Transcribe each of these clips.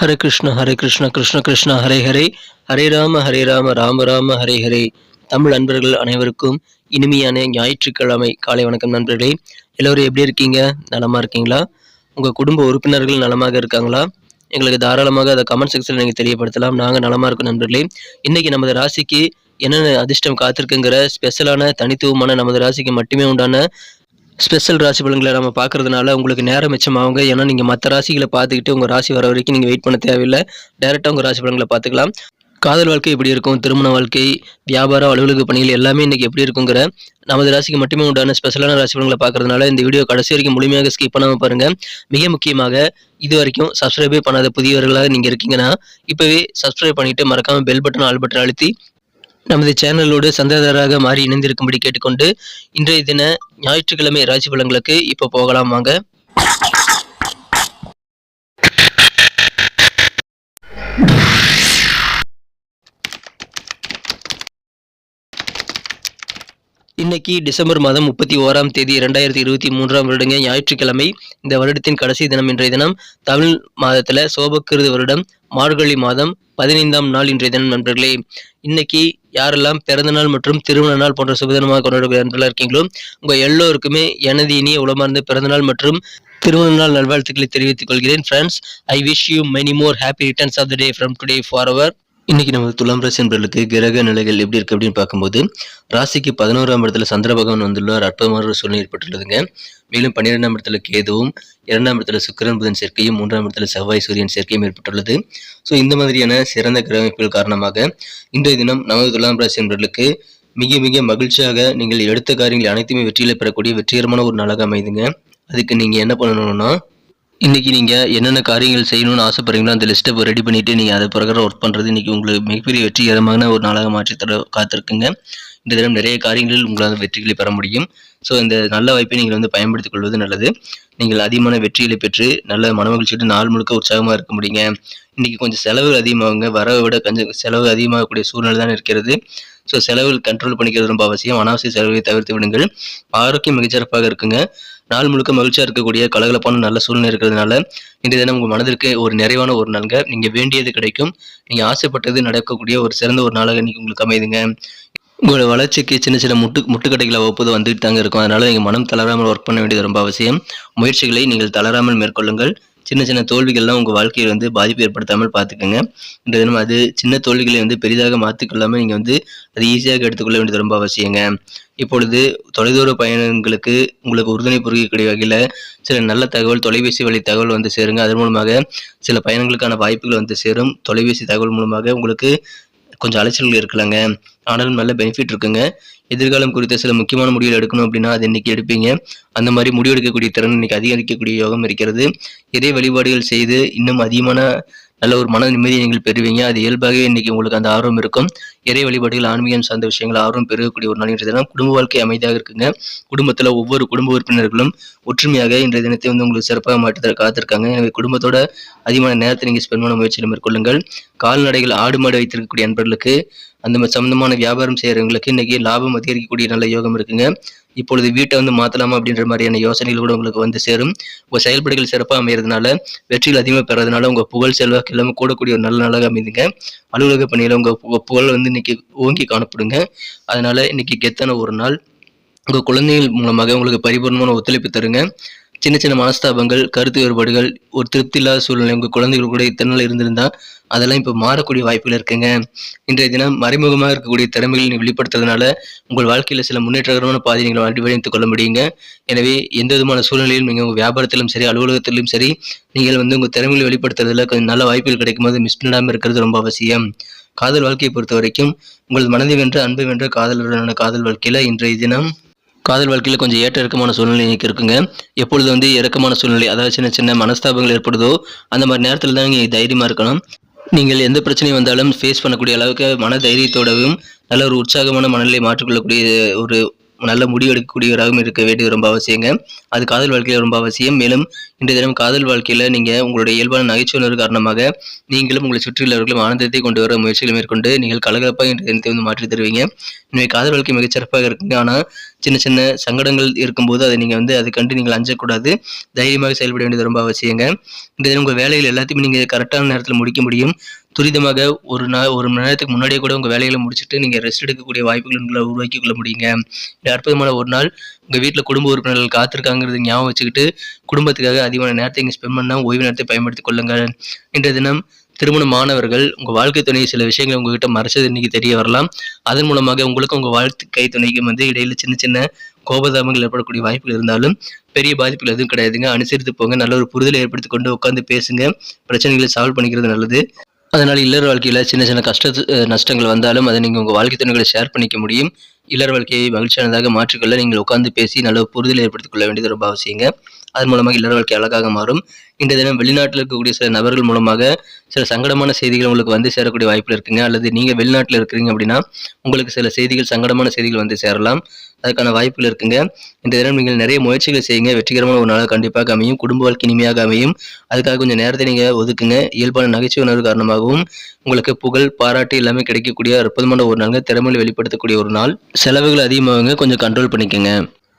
ஹரே கிருஷ்ண ஹரே கிருஷ்ண கிருஷ்ண கிருஷ்ண ஹரே ஹரே. ஹரே ராம ஹரே ராம ராம ராம ஹரே ஹரே. தமிழ் நண்பர்கள் அனைவருக்கும் இனிமையான ஞாயிற்றுக்கிழமை. காலை வணக்கம் நண்பர்களே. எல்லோரும் எப்படி இருக்கீங்க? நலமா இருக்கீங்களா? உங்கள் குடும்ப உறுப்பினர்கள் நலமாக இருக்காங்களா? எங்களுக்கு தாராளமாக அதை கமெண்ட் செக்ஷனில் நீங்கள் தெரியப்படுத்தலாம். நாங்கள் நலமாக இருக்கோம் நண்பர்களே. இன்றைக்கி நமது ராசிக்கு என்னென்ன அதிர்ஷ்டம் காத்திருக்குங்கிற ஸ்பெஷலான தனித்துவமான நமது ராசிக்கு மட்டுமே உண்டான ஸ்பெஷல் ராசி பலன்களை நம்ம பார்க்கறதுனால உங்களுக்கு நேரம் மிச்சமாகுங்க. ஏன்னா நீங்கள் மற்ற ராசிகளை பார்த்துக்கிட்டு உங்கள் ராசி வர வரைக்கும் நீங்கள் வெயிட் பண்ண தேவையில்லை. டேரெக்டாக உங்கள் ராசி பலன்களை பார்த்துக்கலாம். காதல் வாழ்க்கை எப்படி இருக்கும்? திருமண வாழ்க்கை வியாபாரம் அலுவலக பணிகள் எல்லாமே இன்றைக்கி எப்படி இருக்குங்கிற நமது ராசிக்கு மட்டுமே உண்டான ஸ்பெஷலான ராசி பலன்களை பார்க்கறதுனால இந்த வீடியோ கடைசி வரைக்கும் முழுமையாக ஸ்கிப் பண்ணாமல் பாருங்கள் மிக முக்கியமாக இது வரைக்கும் சப்ஸ்கிரைபே பண்ணாத புதியவர்களாக நீங்கள் இருக்கீங்கன்னா இப்போவே சப்ஸ்கிரைப் பண்ணிவிட்டு மறக்காமல் பெல் பட்டன் ஆல் பட்டன் அழுத்தி நமது சேனலோடு சந்தாதாரராக மாறி இணைந்திருக்கும்படி கேட்டுக்கொண்டு இன்றைய தின ஞாயிற்றுக்கிழமை ராசி பலன்களுக்கு இப்போ போகலாம் வாங்க. இன்னைக்கு டிசம்பர் மாதம் முப்பத்தி ஓராம் தேதி இரண்டாயிரத்தி இருபத்தி மூன்றாம் வருடங்க ஞாயிற்றுக்கிழமை. இந்த வருடத்தின் கடைசி தினம் இன்றைய தினம் தமிழ் மாதத்துல சோபக்கிருது வருடம் மார்கழி மாதம் பதினைந்தாம் நாள் இன்றைய தினம் நண்பர்களே. இன்னைக்கு யாரெல்லாம் பிறந்தநாள் மற்றும் திருமண நாள் போன்ற சுபதினமாக கொண்டாடக்கூடிய நண்பர்களாக இருக்கீங்களோ உங்க எல்லோருக்குமே எனது இனிய உளமார்ந்த பிறந்தநாள் மற்றும் திருமண நாள் நல்வாழ்த்துக்களை தெரிவித்துக் கொள்கிறேன். Friends I wish you many more happy returns of the day from today for our இன்னைக்கு நம்ம துலாம் ராசி என்பர்களுக்கு கிரக நிலைகள் எப்படி இருக்கு அப்படின்னு பார்க்கும்போது ராசிக்கு பதினோராம் இடத்துல சந்திர பகவான் வந்துள்ளார். அற்புதமான ஒரு சூழ்நிலை ஏற்பட்டுள்ளதுங்க. மேலும் பன்னிரெண்டாம் இடத்துல கேதுவும் இரண்டாம் இடத்துல சுக்கிரன் புதன் சேர்க்கையும் மூன்றாம் இடத்துல செவ்வாய் சூரியன் சேர்க்கையும் ஏற்பட்டுள்ளது. ஸோ இந்த மாதிரியான சிறந்த கிரகமைப்புகள் காரணமாக இன்றைய தினம் நமது துலாம் ராசி என்பர்களுக்கு மிக மிக மகிழ்ச்சியாக நீங்கள் எடுத்த காரியங்கள் அனைத்துமே வெற்றியில் பெறக்கூடிய வெற்றிகரமான ஒரு நாளாக அமைதுங்க. அதுக்கு நீங்கள் என்ன பண்ணணும்னா இன்றைக்கி நீங்கள் என்னென்ன காரியங்கள் செய்யணும்னு ஆசைப்படுறீங்களோ அந்த லிஸ்ட்டை ரெடி பண்ணிவிட்டு நீங்கள் அதை பிரகாரம் ஒர்க் பண்ணுறது இன்றைக்கி உங்களுக்கு மிகப்பெரிய வெற்றிகரமான ஒரு நாளாக மாற்றித்தர காத்திருக்குங்க. இந்த தினம் நிறைய காரியங்களில் உங்களால் வெற்றிகளை பெற முடியும். ஸோ இந்த நல்ல வாய்ப்பை நீங்கள் வந்து பயன்படுத்திக் கொள்வது நல்லது. நீங்கள் அதிகமான வெற்றிகளை பெற்று நல்ல மனமகிழ்ச்சியோடு நாள் முழுக்க உற்சாகமாக இருக்க முடியுங்க. இன்றைக்கி கொஞ்சம் செலவு அதிகமாகுங்க. வரவை விட கொஞ்சம் செலவு அதிகமாகக்கூடிய சூழ்நிலை தான் இருக்கிறது. ஸோ செலவுகள் கண்ட்ரோல் பண்ணிக்கிறது ரொம்ப அவசியம். அனாவசிய செலவை தவிர்த்து விடுங்கள். ஆரோக்கியம் மிகச்சிறப்பாக இருக்குங்க. நாள் முழுக்க மகிழ்ச்சியாக இருக்கக்கூடிய கலகலப்பான நல்ல சூழ்நிலை இருக்கிறதுனால இன்றைய தினம் உங்கள் மனதிற்கு ஒரு நிறைவான ஒரு நாளுங்க. நீங்கள் வேண்டியது கிடைக்கும். நீங்கள் ஆசைப்பட்டது நடக்கக்கூடிய ஒரு சிறந்த ஒரு நாளாக இன்றைக்கி உங்களுக்கு அமைதுங்க உங்களோட வளர்ச்சிக்கு சின்ன சின்ன முட்டு முட்டுக்கட்டைகளை ஒப்புது வந்துட்டு தாங்க இருக்கும். அதனால் நீங்கள் மனம் தளராமல் ஒர்க் பண்ண வேண்டியது ரொம்ப அவசியம். முயற்சிகளை நீங்கள் தளராமல் மேற்கொள்ளுங்கள். சின்ன சின்ன தோல்விகள்லாம் உங்கள் வாழ்க்கையில் வந்து பாதிப்பு ஏற்படுத்தாமல் பார்த்துக்கோங்க. இந்த தினம் அது சின்ன தோல்விகளை வந்து பெரிதாக மாற்றிக்கொள்ளாமல் நீங்கள் வந்து அது ஈஸியாக எடுத்துக்கொள்ள வேண்டியது ரொம்ப அவசியங்க. இப்பொழுது தொலைதூர பயணங்களுக்கு உங்களுக்கு உறுதுணை புரியக்கூடிய வகையில் சில நல்ல தகவல் தொலைபேசி வழி தகவல் வந்து சேருங்க. அதன் மூலமாக சில பயணங்களுக்கான வாய்ப்புகள் வந்து சேரும். தொலைபேசி தகவல் மூலமாக உங்களுக்கு கொஞ்சம் அலைச்சல்கள் இருக்கலாங்க. ஆனாலும் நல்ல பெனிஃபிட் இருக்குங்க. எதிர்காலம் குறித்த சில முக்கியமான முடிவுகள் எடுக்கணும் அப்படின்னா அது இன்னைக்கு எடுப்பீங்க. அந்த மாதிரி முடிவு எடுக்கக்கூடிய திறன் இன்னைக்கு அதிகரிக்கக்கூடிய யோகம் இருக்கிறது. இறை வழிபாடுகள் செய்து இன்னும் அதிகமான நல்ல ஒரு மன நிம்மதியை நீங்கள் பெறுவீங்க. அது இயல்பாகவே இன்னைக்கு உங்களுக்கு அந்த ஆர்வம் இருக்கும். இறை வழிபாடுகள் ஆன்மீகம் சார்ந்த விஷயங்கள் ஆர்வம் பெருகக்கூடிய ஒரு நாள் இன்றைய தினம். குடும்ப வாழ்க்கை அமைதியாக இருக்குங்க. குடும்பத்தில் ஒவ்வொரு குடும்ப உறுப்பினர்களும் ஒற்றுமையாக இன்றைய தினத்தை வந்து உங்களுக்கு சிறப்பாக மாற்றத்தில் காத்திருக்காங்க. எனவே குடும்பத்தோட அதிகமான நேரத்தை நீங்கள் ஸ்பெண்ட் பண்ண முயற்சியில் மேற்கொள்ளுங்கள். கால்நடைகள் ஆடு மாடு வைத்திருக்கக்கூடிய நண்பர்களுக்கு அந்த சம்பந்தமான வியாபாரம் செய்கிறவங்களுக்கு இன்னைக்கு லாபம் அதிகரிக்கக்கூடிய நல்ல யோகம் இருக்குங்க. இப்பொழுது வீட்டை வந்து மாற்றலாமா அப்படின்ற மாதிரியான யோசனைகள் கூட உங்களுக்கு வந்து சேரும். உங்கள் செயல்பாடுகள் சிறப்பாக அமைகிறதுனால வெற்றிகள் அதிகமாக பெறதுனால உங்கள் புகழ் செல்வாக்கு எல்லாமே கூடக்கூடிய ஒரு நல்ல நாளாக அமைதுங்க அலுவலக பணியில் உங்கள் புகழ் வந்து இன்னைக்கு ஓங்கி காணப்படுங்க. அதனால இன்னைக்கு கெத்தான ஒரு நாள். உங்கள் குழந்தைகள் மூலமாக உங்களுக்கு பரிபூர்ணமான ஒத்துழைப்பு தருங்க. சின்ன சின்ன மனஸ்தாபங்கள் கருத்து வேறுபாடுகள் ஒரு திருப்தி இல்லாத சூழ்நிலை உங்கள் குழந்தைகள் கூட இத்தனை நாள் இருந்திருந்தா அதெல்லாம் இப்போ மாறக்கூடிய வாய்ப்புகள் இருக்குங்க. இன்றைய தினம் மறைமுகமாக இருக்கக்கூடிய திறமைகளை நீ வெளிப்படுத்துறதுனால உங்கள் வாழ்க்கையில் சில முன்னேற்றகரமான பாதை நீங்கள் வடிவமைத்துக் கொள்ள முடியுங்க. எனவே எந்த விதமான சூழ்நிலையிலும் நீங்கள் உங்கள் வியாபாரத்திலும் சரி அலுவலகத்திலும் சரி நீங்கள் வந்து உங்கள் திறமைகளை வெளிப்படுத்துறதுல கொஞ்சம் நல்ல வாய்ப்புகள் கிடைக்கும் போது மிஸ் பண்ணாமல் இருக்கிறது ரொம்ப அவசியம். காதல் வாழ்க்கையை பொறுத்த வரைக்கும் உங்கள் மனதை வென்ற அன்பை வென்ற காதலுடனான காதல் வாழ்க்கையில் இன்றைய தினம் காதல் வாழ்க்கையில் கொஞ்சம் ஏற்ற இறக்கமான சூழ்நிலை இன்னைக்கு இருக்குங்க. எப்பொழுது வந்து இறக்கமான சூழ்நிலை அதாவது சின்ன சின்ன மனஸ்தாபங்கள் ஏற்படுதோ அந்த மாதிரி நேரத்தில் தான் நீங்கள் தைரியமாக இருக்கணும். நீங்கள் எந்த பிரச்சனையும் வந்தாலும் ஃபேஸ் பண்ணக்கூடிய அளவுக்கு மன தைரியத்தோடவும் நல்ல ஒரு உற்சாகமான மனநிலை மாற்றிக்கொள்ளக்கூடிய ஒரு நல்ல முடிவு எடுக்கக்கூடியவராகவும் இருக்க வேண்டியது ரொம்ப அவசியங்க. அது காதல் வாழ்க்கையில் ரொம்ப அவசியம். மேலும் இன்றைய தினம் காதல் வாழ்க்கையில் நீங்கள் உங்களுடைய இயல்பான நகைச்சுவனர் காரணமாக நீங்களும் உங்களை சுற்றியுள்ளவர்களும் ஆனந்தத்தை கொண்டு வர முயற்சிகளை மேற்கொண்டு நீங்கள் கலகலப்பாக இன்றைய தினத்தை வந்து மாற்றி தருவீங்க. இன்றைய காதல் வாழ்க்கை மிகச்சிறப்பாக இருக்குங்க. ஆனால் சின்ன சின்ன சங்கடங்கள் இருக்கும்போது அதை நீங்கள் வந்து அதை கண்டு நீங்கள் அஞ்சக்கூடாது. தைரியமாக செயல்பட வேண்டியது ரொம்ப அவசியங்க. இன்றைய தினம் உங்கள் வேலைகள் எல்லாத்தையுமே நீங்கள் கரெக்டான நேரத்தில் முடிக்க முடியும். துரிதமாக ஒரு நாள் ஒரு மணி நேரத்துக்கு முன்னாடியே கூட உங்கள் வேலைகளை முடிச்சுட்டு நீங்கள் ரெஸ்ட் எடுக்கக்கூடிய வாய்ப்புகள் உங்களை உருவாக்கி கொள்ள முடியுங்க. இது அற்புதமான ஒரு நாள் உங்கள் வீட்டில் குடும்ப உறுப்பினர்கள் காத்திருக்காங்கிறது ஞாபகம் வச்சுக்கிட்டு குடும்பத்துக்காக அதிகமான நேரத்தை இங்கே ஸ்பெண்ட் பண்ணால் ஓய்வு நேரத்தை பயன்படுத்திக் கொள்ளுங்கள். இன்றைய தினம் திருமண மாணவர்கள் உங்கள் வாழ்க்கை துணை சில விஷயங்களை உங்ககிட்ட மறைச்சது இன்னைக்கு தெரிய வரலாம். அதன் மூலமாக உங்களுக்கும் உங்கள் வாழ்க்கை துணைக்கும் வந்து இடையில சின்ன சின்ன கோபதாமங்கள் ஏற்படக்கூடிய வாய்ப்புகள் இருந்தாலும் பெரிய பாதிப்புகள் எதுவும் கிடையாதுங்க. அனுசரித்து போங்க. நல்ல ஒரு புரிதலை ஏற்படுத்தி கொண்டு உட்காந்து பேசுங்க. பிரச்சனைகளை சால்வ் பண்ணிக்கிறது நல்லது. அதனால் இல்லற வாழ்க்கையில் சின்ன சின்ன கஷ்ட நஷ்டங்கள் வந்தாலும் அதை நீங்கள் உங்கள் வாழ்க்கை துணைகளை ஷேர் பண்ணிக்க முடியும். இல்லற வாழ்க்கையை மகிழ்ச்சியானதாக மாற்றிக்கொள்ள நீங்கள் உட்கார்ந்து பேசி நல்ல புரிதல் புரிதலை ஏற்படுத்திக் கொள்ள வேண்டியது ரொம்ப அவசியங்க. அதன் மூலமாக இல்லற வாழ்க்கை அழகாக மாறும். இன்றைய தினம் வெளிநாட்டில் இருக்கக்கூடிய சில நபர்கள் மூலமாக சில சங்கடமான செய்திகள் உங்களுக்கு வந்து சேரக்கூடிய வாய்ப்பில் இருக்குங்க. அல்லது நீங்கள் வெளிநாட்டில் இருக்கிறீங்க அப்படின்னா உங்களுக்கு சில செய்திகள் சங்கடமான செய்திகள் வந்து சேரலாம். அதுக்கான வாய்ப்புகள் இருக்குங்க. இந்த தினம் நீங்கள் நிறைய முயற்சிகளை செய்யுங்க. வெற்றிகரமான ஒரு நாளாக கண்டிப்பாக அமையும். குடும்ப வாழ்க்கை இனிமையாக அமையும். அதுக்காக கொஞ்சம் நேரத்தை நீங்கள் ஒதுக்குங்க. இயல்பான நகைச்சுவை உணர்வு காரணமாகவும் உங்களுக்கு புகழ் பாராட்டு எல்லாமே கிடைக்கக்கூடிய அற்புதமான ஒரு நாளுங்க. திறமையை வெளிப்படுத்தக்கூடிய ஒரு நாள். செலவுகள் அதிகமாகுங்க. கொஞ்சம் கண்ட்ரோல் பண்ணிக்கோங்க.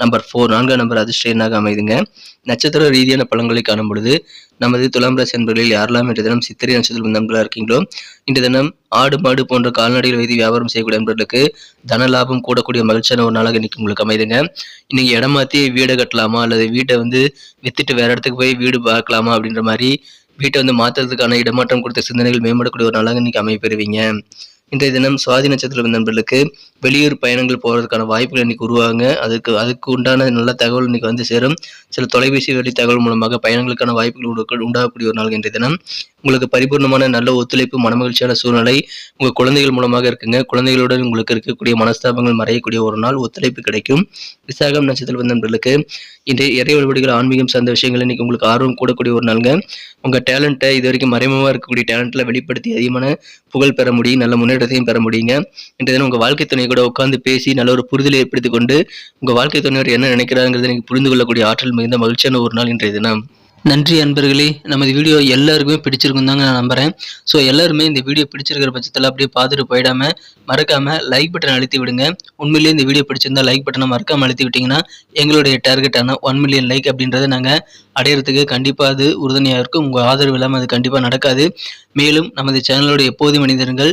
நம்பர் ஃபோர் நான்காம் நம்பர் அதிர்ஷ்ட எண்ணாக அமைதுங்க. நட்சத்திர ரீதியான பழங்களை காணும் பொழுது நமது துலாம் ராசி அன்பர்களில் யாரெல்லாம் இன்றைய தினம் சித்திரை நட்சத்திர நண்பர்களாக இருக்கீங்களோ இன்றைய தினம் ஆடு மாடு போன்ற கால்நடைகள் வைத்து வியாபாரம் செய்யக்கூடிய நண்பர்களுக்கு தன லாபம் கூடக்கூடிய மகிழ்ச்சியான ஒரு நாளாக இன்னைக்கு உங்களுக்கு அமைதுங்க. இன்னைக்கு இடம் மாற்றி வீடை கட்டலாமா அல்லது வீட்டை வந்து வித்துட்டு வேற இடத்துக்கு போய் வீடு பார்க்கலாமா அப்படின்ற மாதிரி வீட்டை வந்து மாற்றுறதுக்கான இடமாற்றம் கொடுத்த சிந்தனைகள் மேம்படக்கூடிய ஒரு நாளாக இன்னைக்கு அமைப்பெறுவீங்க இன்றைய தினம் சுவாதி நட்சத்திரம் நண்பர்களுக்கு வெளியூர் பயணங்கள் போகிறதுக்கான வாய்ப்புகள் இன்னைக்கு உருவாங்க அதுக்கு அதுக்கு உண்டான நல்ல தகவல் இன்னைக்கு வந்து சேரும். சில தொலைபேசி வழி தகவல் மூலமாக பயணங்களுக்கான வாய்ப்புகள் உண்டாகக்கூடிய ஒரு நாள் இன்றைய தினம். உங்களுக்கு பரிபூர்ணமான நல்ல ஒத்துழைப்பு மனமகிழ்ச்சியான சூழ்நிலை உங்கள் குழந்தைகள் மூலமாக இருக்குங்க. குழந்தைகளுடன் உங்களுக்கு இருக்கக்கூடிய மனஸ்தாபங்கள் மறையக்கூடிய ஒரு நாள் ஒத்துழைப்பு கிடைக்கும். விசாகம் நட்சத்திரம் நண்பர்களுக்கு இன்றைய இறை வழிபாடுகள் ஆன்மீகம் சார்ந்த விஷயங்கள் இன்னைக்கு உங்களுக்கு ஆர்வம் கூடக்கூடிய ஒரு நாளுங்க. உங்கள் டேலண்ட்டை இது வரைக்கும் மறைமுகமாக இருக்கக்கூடிய டேலண்ட்டில் வெளிப்படுத்தி அதிகமான புகழ் பெற முடியும். நல்ல முன்னேற்றத்தையும் பெற முடியுங்க. இன்றைய தினம் உங்கள் வாழ்க்கை துணை கூட உட்காந்து பேசி நல்ல ஒரு புரிதலை ஏற்படுத்தி கொண்டு உங்கள் வாழ்க்கை துணைவர் என்ன நினைக்கிறாங்கிறது நீங்கள் புரிந்து கொள்ளக்கூடிய ஆற்றல் மிகுந்த மகிழ்ச்சியான ஒரு நாள் இன்றைய தினம். நன்றி அன்பர்களே. நமது வீடியோ எல்லாருக்குமே பிடிச்சிருக்கும் தாங்க நான் நம்புறேன். ஸோ எல்லாருமே இந்த வீடியோ பிடிச்சிருக்கிற பட்சத்தில் அப்படியே பார்த்துட்டு போயிடாம மறக்காமல் லைக் பட்டன் அழுத்தி விடுங்க. உண்மையிலேயே இந்த வீடியோ பிடிச்சிருந்தா லைக் பட்டனை மறக்காமல் அழுத்தி விட்டிங்கன்னா எங்களுடைய டார்கெட்டான ஒன் மில்லியன் லைக் அப்படின்றத நாங்கள் அடையிறதுக்கு கண்டிப்பாக அது உறுதுணையாக இருக்கும். உங்கள் ஆதரவு இல்லாமல் அது கண்டிப்பாக நடக்காது. மேலும் நமது சேனலோட எப்போதும் மனிதர்கள்